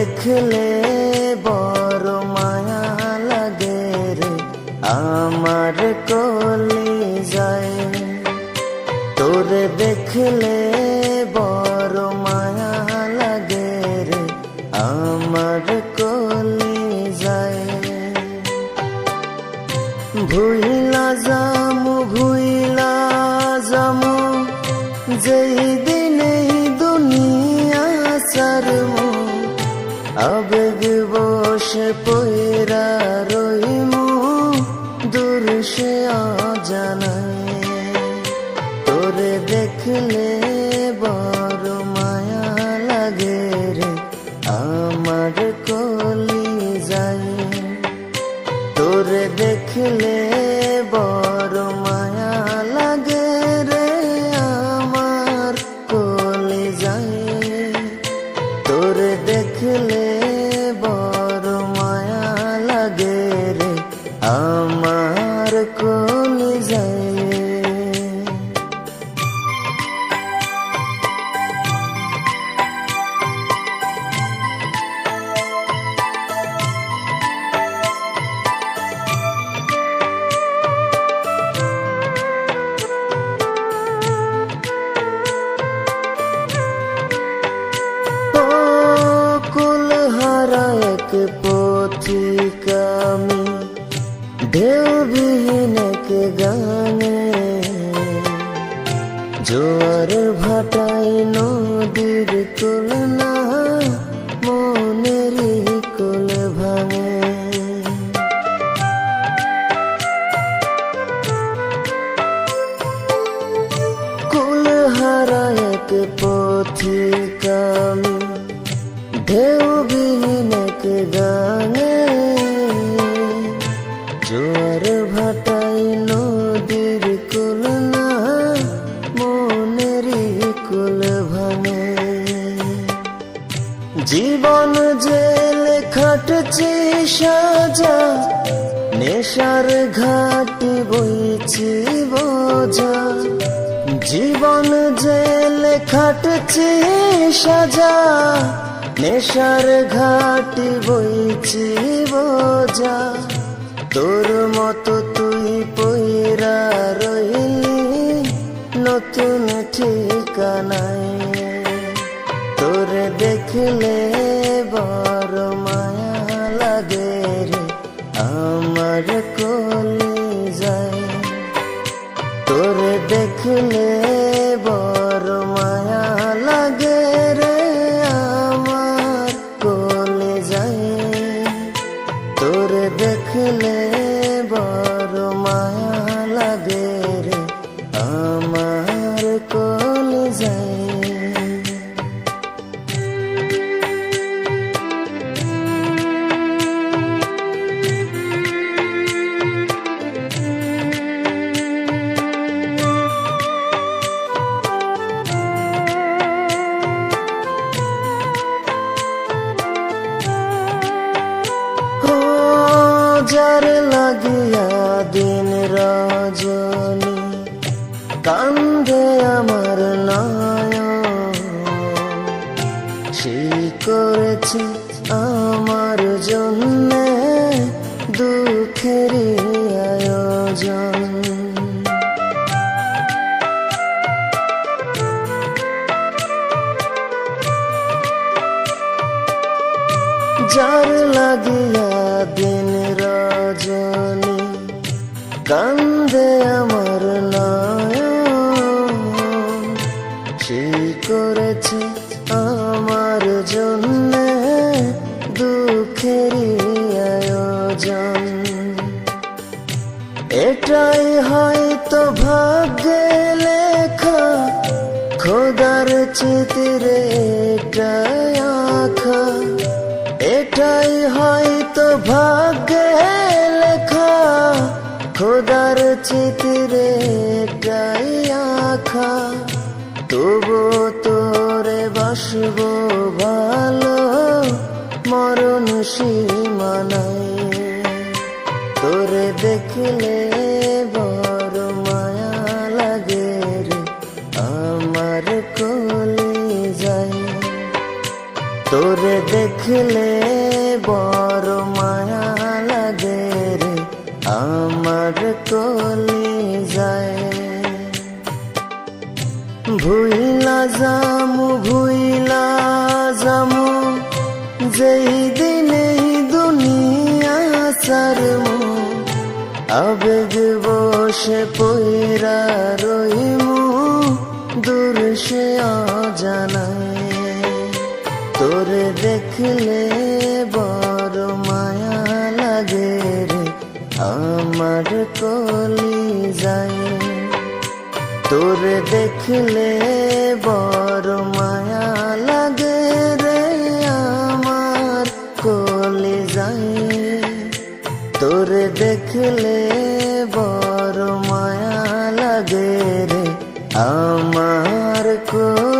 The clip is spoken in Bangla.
দেখলে বড় মায়া লাগে রে, আমার কলি যায়। তোরে দেখলে বড় মায়া লাগে রে, আমার কলি যায়। ভুইলা দেখলে বড় মায়া লাগে রে। আমার কলি যায় তোরে দেখলে বড় মায়া লাগে রে। আমার কলে যায় তোরে দেখলে বড় মায়া লাগে রে। আমার হারা এক পথিকামি ঢেউ বিহীন এক গানে। জোয়ার ভাটাই নদীর কুল না মনেরই কুল ভাঙে। কুল হারা এক পথিকামি ঢেউ এক গানে জোয়ার ভাটাই নদীর কুল না মনেরই কুল ভাঙে জীবন যে লেখাটছে সাজা নেশার ঘাটি বইছি বোঝা জীবন যে লেখাটছে সাজা নেশার ঘাটি বইছি বোঝা। তোর মতো তুই পইরা রইলি, নতুন ঠিকানায়। তোর দেখলে বড় মায়া লাগে রে, আমার কলি যায়। তোর দেখলে দেখলে কান্দে আমার নয়ন সেই করেছে আমার জন্য দুঃখের আয়োজন। যার লাগিয়া দিন রজনী কান্দে আমার জন্য দুঃখের আয়োজন। এটাই হয়তো ভাগ্যে লেখা, খোদার চিতিরে এটাই আখা এটাই হয়তো ভাগ্যে লেখা, খোদার চিতিরে এটাই আখা তবু বাসব ভালো মরণ সীমানায়। তোরে দেখলে বড় মায়া লাগে রে, আমার কলি যায়। তোরে দেখলে বড় মায়া লাগে রে, আমার কলি যায়। ভুইলা যামু যামু যেই দিনে দুনিয়া সারমু, আবেগ বসে পইরা রইমু, দূর সে অজানায়। তোরে দেখলে বড় মায়া লাগে রে, আমার কলি যায়। তোরে দেখলে বড় মায়া লাগে তোরে দেখলে বড় মায়া লাগে রে। আমার কলি